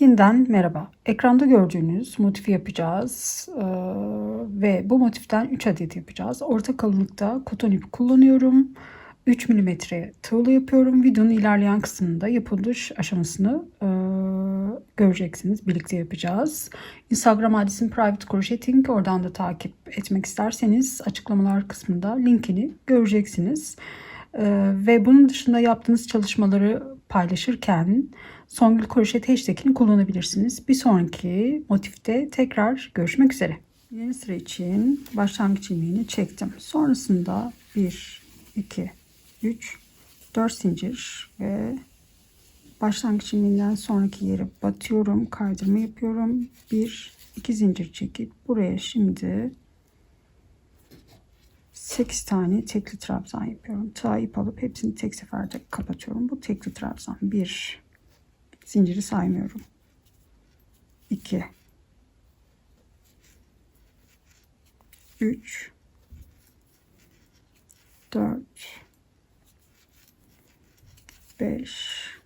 Yeniden merhaba. Ekranda gördüğünüz motifi yapacağız Ee, ve bu motiften 3 adet yapacağız. Orta kalınlıkta koton ip kullanıyorum. 3 mm tığla yapıyorum. Videonun ilerleyen kısmında yapılış aşamasını e, göreceksiniz. Birlikte yapacağız. Instagram adresim private crocheting. Oradan da takip etmek isterseniz açıklamalar kısmında linkini göreceksiniz. Ee, ve bunun dışında yaptığınız çalışmaları paylaşırken Songül Kroşet hashtagini kullanabilirsiniz. Bir sonraki motifte tekrar görüşmek üzere. Yeni sıra için başlangıç ilmeğini çektim. Sonrasında 1, 2, 3, 4 zincir ve başlangıç ilmeğinden sonraki yere batıyorum. Kaydırma yapıyorum. 1, 2 zincir çekip buraya şimdi 8 tane tekli trabzan yapıyorum. Tığa ip alıp hepsini tek seferde kapatıyorum. Bu tekli trabzan. 1 zinciri saymıyorum. 2 3 4 5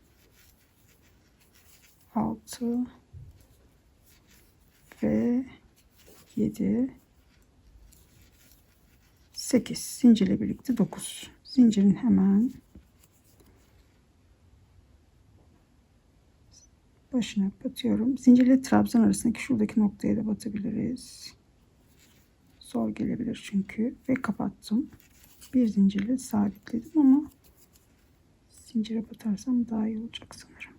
6 ve 7 8 zincirle birlikte 9 zincirin hemen başına batıyorum zincirle trabzan arasındaki şuradaki noktaya da batabiliriz. Zor gelebilir çünkü. Ve kapattım. Bir zincirle sabitledim ama zincire batarsam daha iyi olacak sanırım.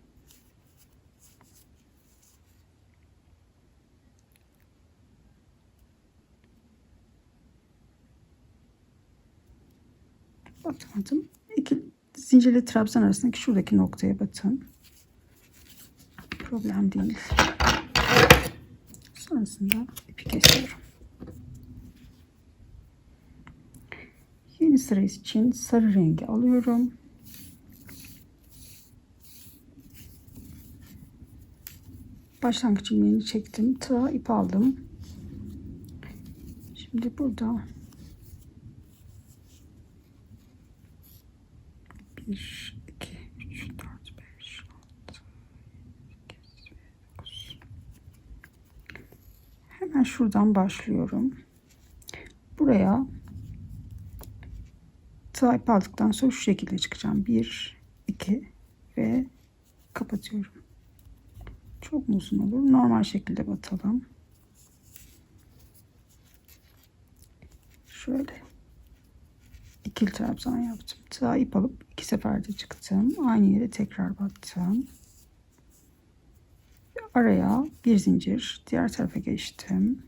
Batmadım. İki zincirli trabzan arasındaki şuradaki noktaya batın. Problem değil. Sonrasında ipi kesiyorum. Yeni sıra için sarı rengi alıyorum. Başlangıç ilmeğini çektim. Tığa ip aldım. Şimdi burada 1, 2, 3, 4, 5, 6, 8 ve 9. Hemen şuradan başlıyorum. Buraya ip aldıktan sonra şu şekilde çıkacağım. 1, 2 ve kapatıyorum. Çok mu uzun olur? Normal şekilde batalım. Şöyle ikili trabzan yaptım. Tığa ip alıp iki seferde çıktım. Aynı yere tekrar battım. Araya bir zincir diğer tarafa geçtim.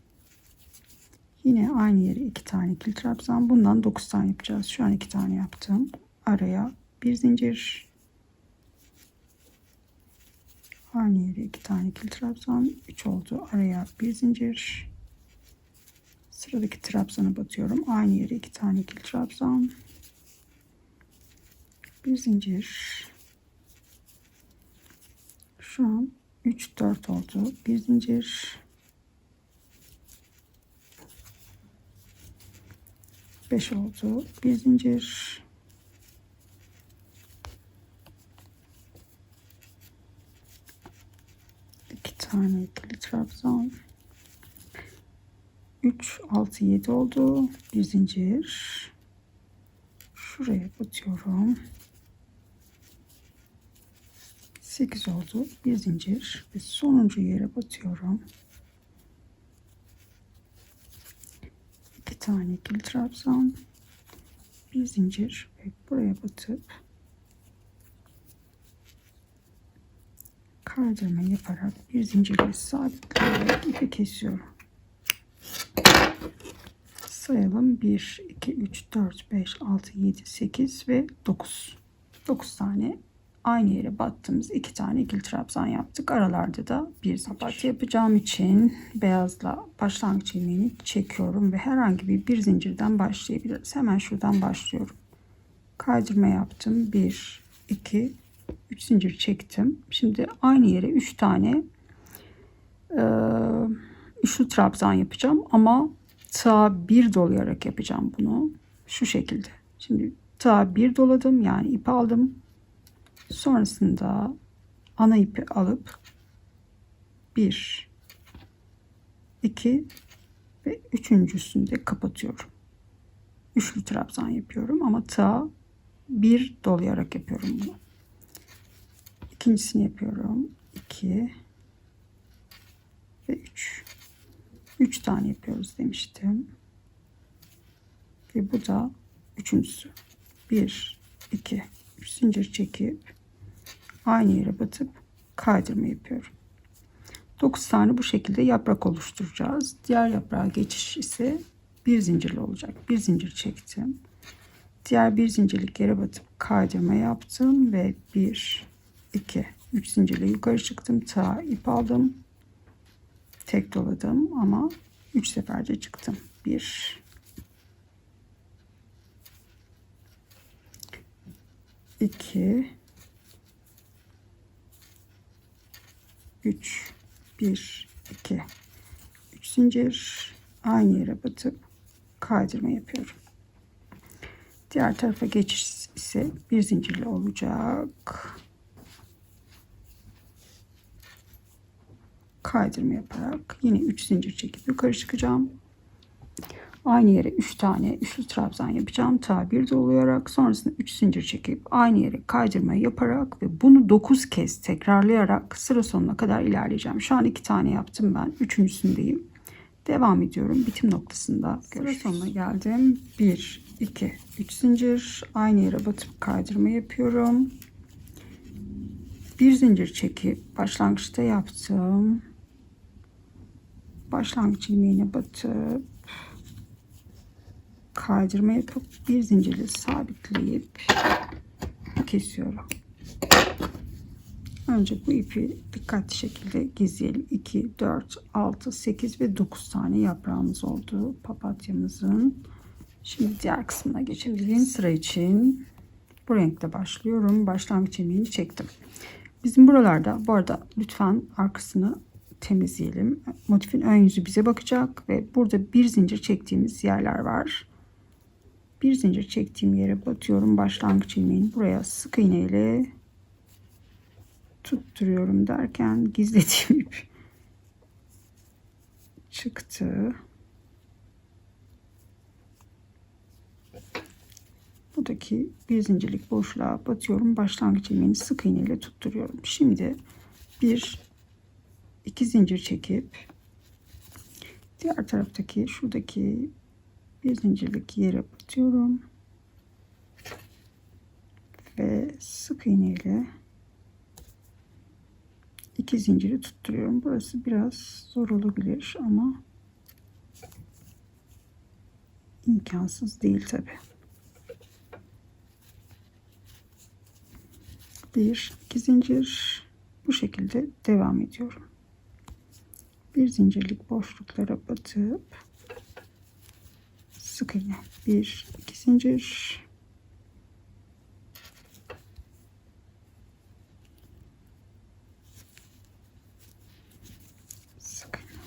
Yine aynı yere iki tane ikili trabzan. Bundan dokuz tane yapacağız. Şu an iki tane yaptım. Araya bir zincir. Aynı yere iki tane ikili trabzan. Üç oldu. Araya bir zincir. Sıradaki trabzana batıyorum. Aynı yere iki tane ikili trabzan. Bir zincir. Şu an 3 4 oldu. Bir zincir. 5 oldu. Bir zincir. iki tane ikili trabzan. 3 6 7 oldu bir zincir şuraya batıyorum 8 oldu. Bir zincir. Ve sonuncu yere batıyorum. 2 tane ikili trabzan. Bir zincir ve buraya batıp kaydırma yaparak bir zincirle sabitleyerek ipi kesiyorum. Sayalım. 1 2 3 4 5 6 7 8 ve 9 9 tane aynı yere battığımız iki tane ikili trabzan yaptık aralarda da bir zincir yapacağım için beyazla başlangıç ilmeğini çekiyorum ve herhangi bir bir zincirden başlayabiliriz hemen şuradan başlıyorum kaydırma yaptım 1 2 3 zincir çektim şimdi aynı yere 3 tane e, üçlü trabzan yapacağım ama tığa bir dolayarak yapacağım bunu. Şu şekilde. Şimdi tığa bir doladım yani ip aldım. Sonrasında ana ipi alıp 1 2 ve üçüncüsünü de kapatıyorum. Üçlü trabzan yapıyorum ama ta bir dolayarak yapıyorum bunu. İkincisini yapıyorum. 2 ve 3. 3 tane yapıyoruz demiştim. Ve bu da üçüncüsü. 1 2 3 zincir çekip aynı yere batıp kaydırma yapıyorum. 9 tane bu şekilde yaprak oluşturacağız. Diğer yaprağa geçiş ise bir zincirli olacak. Bir zincir çektim. Diğer bir zincirlik yere batıp kaydırma yaptım ve 1 2 3 zincirle yukarı çıktım. Ta ip aldım. Tek doladım ama 3 seferde çıktım. 1 2 3 1 2 3 zincir aynı yere batıp kaydırma yapıyorum. Diğer tarafa geçiş ise bir zincirli olacak. Kaydırma yaparak yine 3 zincir çekip yukarı çıkacağım. Aynı yere 3 tane üçlü trabzan yapacağım. Ta bir dolayarak sonrasında 3 zincir çekip aynı yere kaydırma yaparak ve bunu 9 kez tekrarlayarak sıra sonuna kadar ilerleyeceğim. Şu an 2 tane yaptım ben. Üçüncüsündeyim. Devam ediyorum. Bitim noktasında sıra sonuna geldim. 1, 2, 3 zincir. Aynı yere batıp kaydırma yapıyorum. Bir zincir çekip başlangıçta yaptım. Başlangıç ilmeğine batıp kaydırma yapıp bir zincirle sabitleyip kesiyorum. Önce bu ipi dikkatli şekilde gizleyelim. 2, 4, 6, 8 ve 9 tane yaprağımız oldu papatyamızın. Şimdi diğer kısmına geçelim. Sıra için bu renkte başlıyorum. Başlangıç ilmeğini çektim. Bizim buralarda bu arada lütfen arkasını temizleyelim. Motifin ön yüzü bize bakacak ve burada bir zincir çektiğimiz yerler var. Bir zincir çektiğim yere batıyorum. Başlangıç ilmeğini buraya sık iğne ile tutturuyorum derken gizlediğim ip çıktı. Buradaki bir zincirlik boşluğa batıyorum. Başlangıç ilmeğini sık iğne ile tutturuyorum. Şimdi bir iki zincir çekip diğer taraftaki şuradaki bir zincirlik yere batıyorum ve sık iğne ile iki zinciri tutturuyorum. Burası biraz zor olabilir ama imkansız değil tabi. Bir, iki zincir bu şekilde devam ediyorum. Bir zincirlik boşluklara batıp sık iğne. Bir, iki zincir. Sık iğne.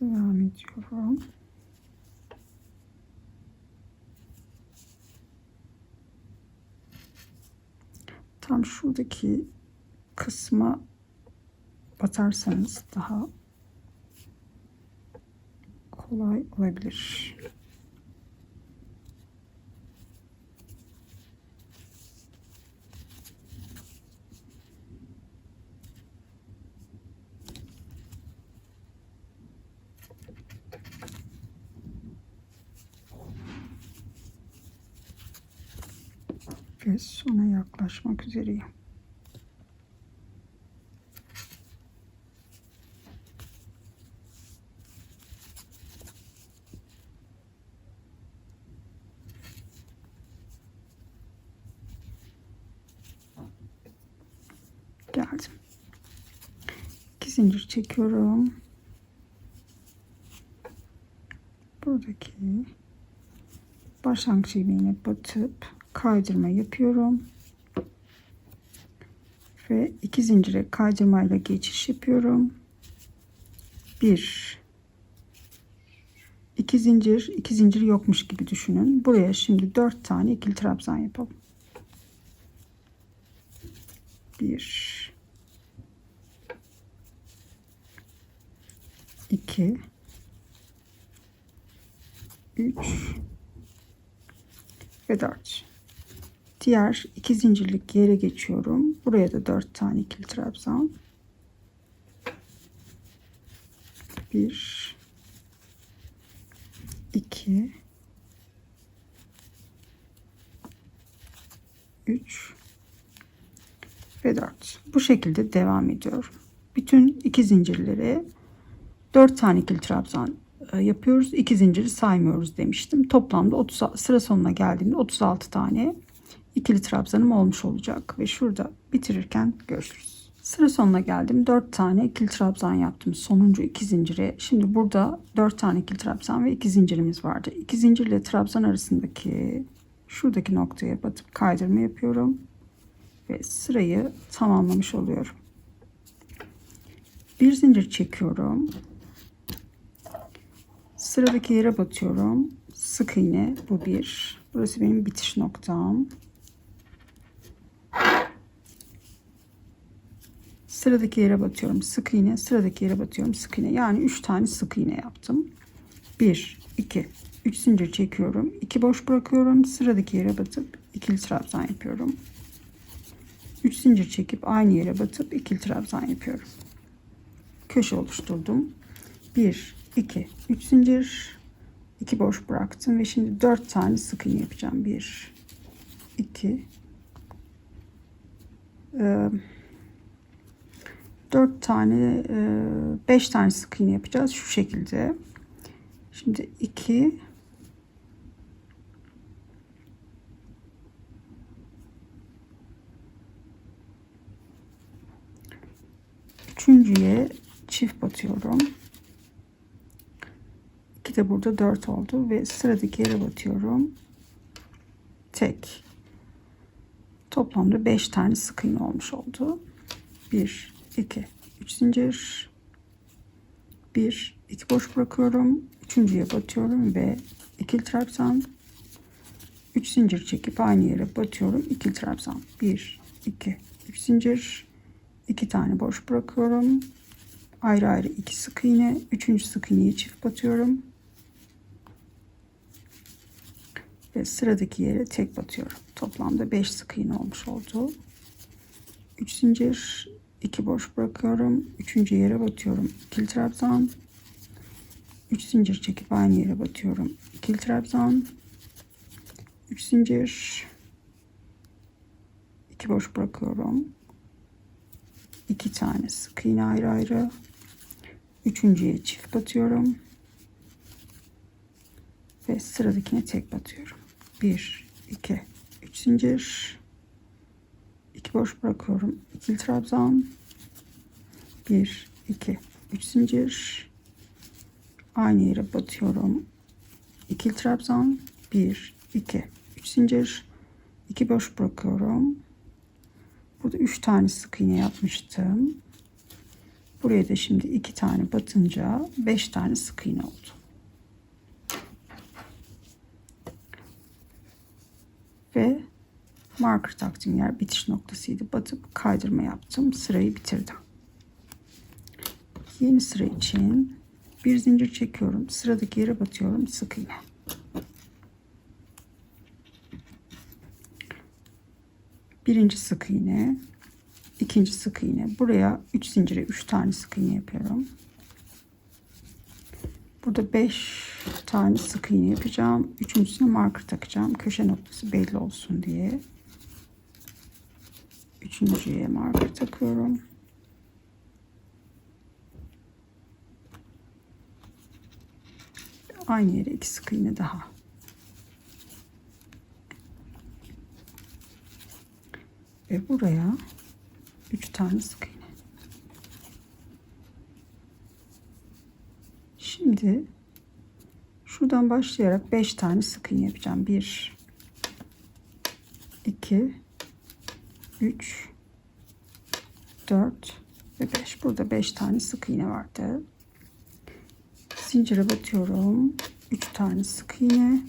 Devam ediyorum. Tam şuradaki kısma batarsanız daha kolay olabilir. ve sona yaklaşmak üzereyim. Geldim. İki zincir çekiyorum. Buradaki başlangıç ilmeğine batıp kaydırma yapıyorum. Ve iki zincire kaydırmayla geçiş yapıyorum. Bir, iki zincir, iki zincir yokmuş gibi düşünün. Buraya şimdi dört tane ikili trabzan yapalım. Bir, iki, üç ve dört. Diğer iki zincirlik yere geçiyorum. Buraya da dört tane ikili trabzan. Bir, iki, üç ve dört. Bu şekilde devam ediyorum. Bütün iki zincirleri dört tane ikili trabzan e, yapıyoruz. İki zinciri saymıyoruz demiştim. Toplamda 30 sıra sonuna geldiğimde 36 tane ikili trabzanım olmuş olacak ve şurada bitirirken görüşürüz. Sıra sonuna geldim. 4 tane ikili trabzan yaptım. Sonuncu iki zincire. Şimdi burada 4 tane ikili trabzan ve iki zincirimiz vardı. İki zincirle trabzan arasındaki şuradaki noktaya batıp kaydırma yapıyorum ve sırayı tamamlamış oluyorum. Bir zincir çekiyorum. Sıradaki yere batıyorum. Sık iğne bu bir. Burası benim bitiş noktam. Sıradaki yere batıyorum. Sık iğne, sıradaki yere batıyorum. Sık iğne. Yani 3 tane sık iğne yaptım. 1 2 3 zincir çekiyorum. 2 boş bırakıyorum. Sıradaki yere batıp ikili trabzan yapıyorum. 3 zincir çekip aynı yere batıp ikili trabzan yapıyorum. Köşe oluşturdum. 1 2 3 zincir 2 boş bıraktım ve şimdi 4 tane sık iğne yapacağım. 1 2 e, 4 tane 5 tane sık iğne yapacağız şu şekilde. Şimdi 2 Üçüncüye çift batıyorum. 2 de burada 4 oldu ve sıradaki yere batıyorum. Tek. Toplamda 5 tane sık iğne olmuş oldu. 1 2 3 zincir 1 2 boş bırakıyorum üçüncüye batıyorum ve ikili trabzan 3 zincir çekip aynı yere batıyorum ikili trabzan 1 2 3 zincir 2 tane boş bırakıyorum ayrı ayrı 2 sık iğne 3. sık iğneyi çift batıyorum ve sıradaki yere tek batıyorum toplamda 5 sık iğne olmuş oldu 3 zincir 2 boş bırakıyorum. Üçüncü yere batıyorum. İkili trabzan. 3 zincir çekip aynı yere batıyorum. İkili trabzan. 3 zincir. 2 boş bırakıyorum. 2 tane sık iğne ayrı ayrı. Üçüncüye çift batıyorum. Ve sıradakine tek batıyorum. 1, 2, 3 zincir. 2 boş bırakıyorum. İkili trabzan. 1 2 3 zincir. Aynı yere batıyorum. İkili trabzan. 1 2 3 zincir. 2 boş bırakıyorum. Burada 3 tane sık iğne yapmıştım. Buraya da şimdi 2 tane batınca 5 tane sık iğne oldu. Ve marker taktığım yer bitiş noktasıydı. Batıp kaydırma yaptım. Sırayı bitirdim. Yeni sıra için bir zincir çekiyorum. Sıradaki yere batıyorum. Sık iğne. Birinci sık iğne. ikinci sık iğne. Buraya 3 zincire 3 tane sık iğne yapıyorum. Burada 5 tane sık iğne yapacağım. Üçüncüsüne marker takacağım. Köşe noktası belli olsun diye. Üçüncüye marker takıyorum. Aynı yere iki sık iğne daha. Ve buraya üç tane sık iğne. Şimdi şuradan başlayarak beş tane sık iğne yapacağım. Bir, iki, üç, dört ve beş. Burada beş tane sık iğne vardı zincire batıyorum 3 tane sık iğne.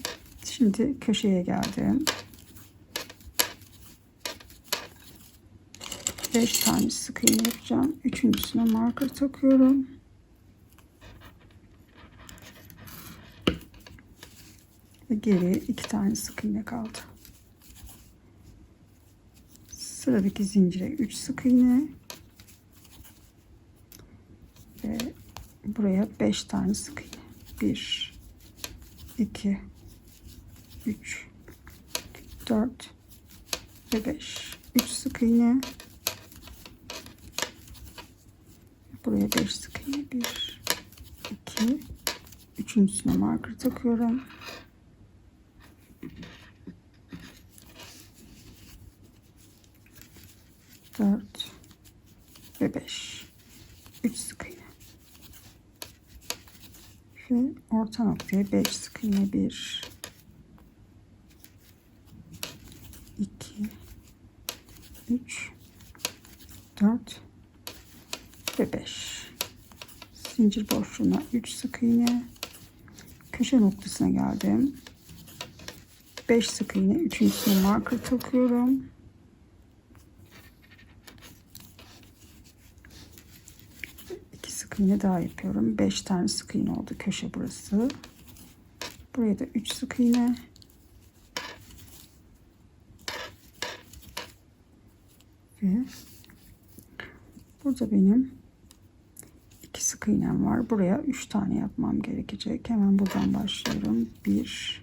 Şimdi köşeye geldim. 5 tane sık iğne yapacağım. Üçüncüsüne marker takıyorum. Ve geriye 2 tane sık iğne kaldı. Sıradaki zincire 3 sık iğne. Ve buraya 5 tane sık iğne. 1 2 3 4 ve 5 3 sık iğne. Buraya 5 sık iğne. 1 2 üçüncüsüne marker takıyorum dört ve beş üç sık iğne ve orta noktaya 5 sık iğne 1 2 3 4 ve 5 zincir boşluğuna 3 sık iğne köşe noktasına geldim. 5 sık iğne üçüncüsüne marker takıyorum İki sık iğne daha yapıyorum 5 tane sık iğne oldu köşe burası buraya da 3 sık iğne ve burada benim iki sık iğnem var. Buraya üç tane yapmam gerekecek. Hemen buradan başlıyorum. Bir,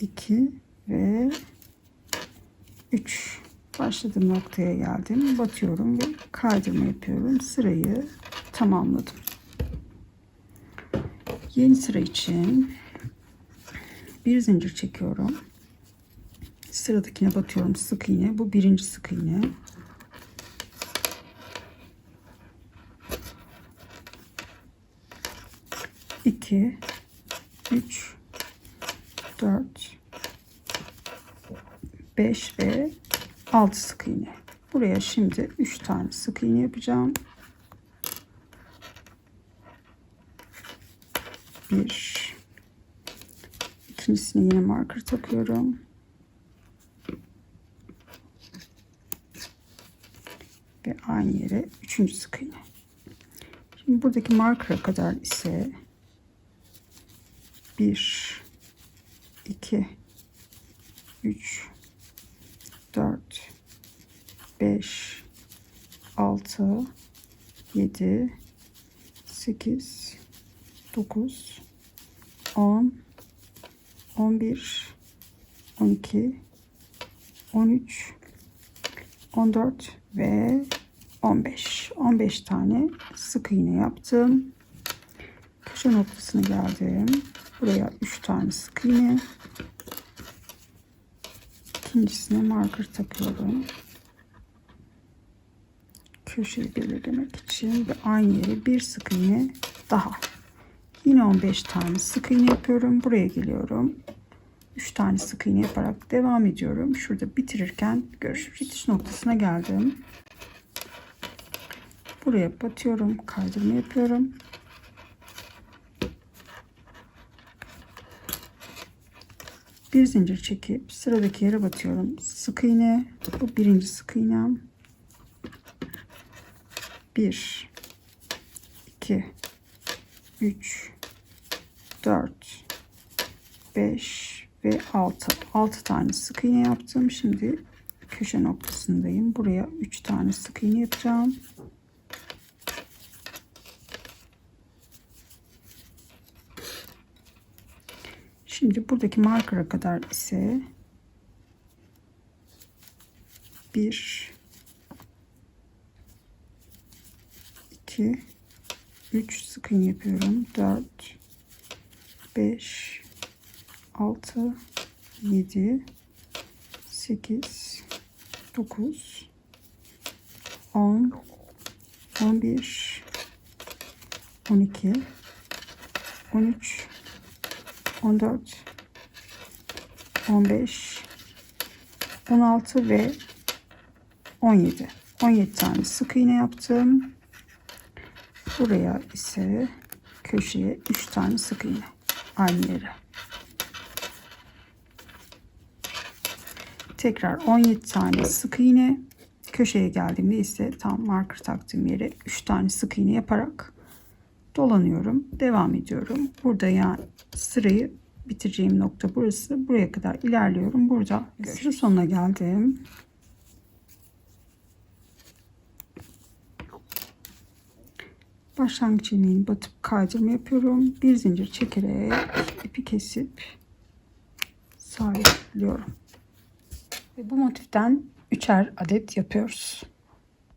iki ve üç. Başladığım noktaya geldim. Batıyorum ve kaydırma yapıyorum. Sırayı tamamladım. Yeni sıra için bir zincir çekiyorum sıradakine batıyorum sık iğne bu birinci sık iğne iki üç dört beş ve altı sık iğne. Buraya şimdi üç tane sık iğne yapacağım. Bir. İkincisine yine marker takıyorum. Ve aynı yere üçüncü sık iğne. Şimdi buradaki markera kadar ise 1 2 3 4 5 6 7 8 9 10 11 12 13 14 ve 15 15 tane sık iğne yaptım. Köşe noktasına geldim. Buraya 3 tane sık iğne ikincisine marker takıyorum köşeyi belirlemek için ve aynı yere bir sık iğne daha yine 15 tane sık iğne yapıyorum buraya geliyorum 3 tane sık iğne yaparak devam ediyorum. Şurada bitirirken görüşürüz. Bitiş noktasına geldim. Buraya batıyorum. Kaydırma yapıyorum. Bir zincir çekip sıradaki yere batıyorum. Sık iğne. Bu birinci sık iğnem. 1 2 3 4 5 ve 6 6 tane sık iğne yaptım şimdi köşe noktasındayım buraya 3 tane sık iğne yapacağım şimdi buradaki markera kadar ise 1 2 3 sık iğne yapıyorum 4 5 6 7 8 9 10 11 12 13 14 15 16 ve 17 17 tane sık iğne yaptım buraya ise köşeye 3 tane sık iğne aynı yere. Tekrar 17 tane sık iğne köşeye geldiğimde ise tam marker taktığım yere 3 tane sık iğne yaparak dolanıyorum. Devam ediyorum. Burada yani sırayı bitireceğim nokta burası. Buraya kadar ilerliyorum. Burada sıra sonuna geldim. Başlangıç ilmeğini batıp kaydırma yapıyorum. Bir zincir çekerek ipi kesip sabitliyorum. Ve bu motiften üçer adet yapıyoruz.